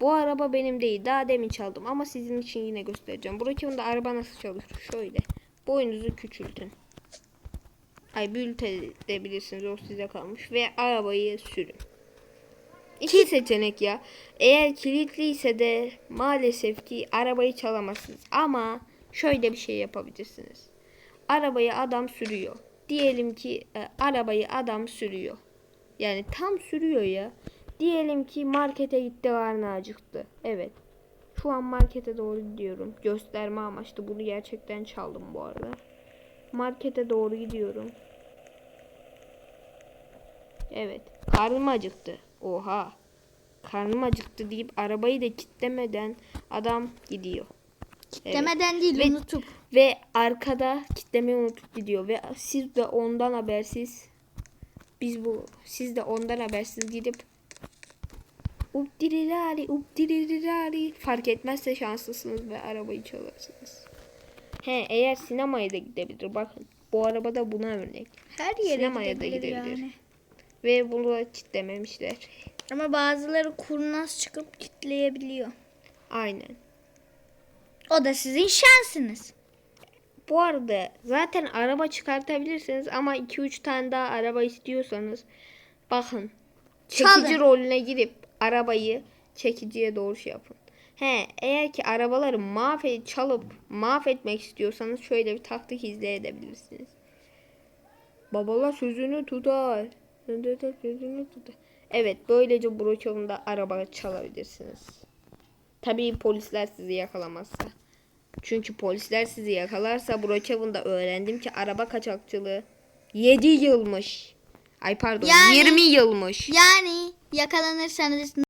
Bu araba benim değil. Daha demin çaldım ama sizin için yine göstereceğim. Brokeman'da araba nasıl çalışıyor? Şöyle. Boyunuzu küçültün. Ay büyüt edebilirsiniz. O size kalmış. Ve arabayı sürün. İki seçenek ya. Eğer kilitliyse de maalesef ki arabayı çalamazsınız. Ama şöyle bir şey yapabilirsiniz. Arabayı adam sürüyor. Diyelim ki e, arabayı adam sürüyor. Yani tam sürüyor ya. Diyelim ki markete gitti karnı acıktı. Evet. Şu an markete doğru gidiyorum. Gösterme amaçlı. Bunu gerçekten çaldım bu arada. Markete doğru gidiyorum. Evet. Karnım acıktı. Oha. Karnım acıktı deyip arabayı da kitlemeden adam gidiyor. Evet. Demeden değil Ve- unutup. Ve arkada kitlemeyi unutup gidiyor. Ve siz de ondan habersiz biz bu siz de ondan habersiz gidip updirirari updirirari fark etmezse şanslısınız ve arabayı çalarsınız. He eğer sinemaya da gidebilir bakın. Bu araba da buna örnek. Her yere Sinemaya da gidebilir gidebilir. yani. Ve bunu da kitlememişler. Ama bazıları kurnaz çıkıp kitleyebiliyor. Aynen. O da sizin şansınız. Bu arada zaten araba çıkartabilirsiniz ama 2-3 tane daha araba istiyorsanız bakın çekici Çalın. rolüne girip arabayı çekiciye doğru şey yapın. He, eğer ki arabaları mahvet çalıp mahvetmek istiyorsanız şöyle bir taktik izleyebilirsiniz. Babalar sözünü tutar. Sözünü tutar. Evet, böylece broçonda araba çalabilirsiniz. Tabii polisler sizi yakalamazsa. Çünkü polisler sizi yakalarsa Brookhaven'da öğrendim ki araba kaçakçılığı 7 yılmış. Ay pardon Yani- 20 yılmış. Yani yakalanırsanız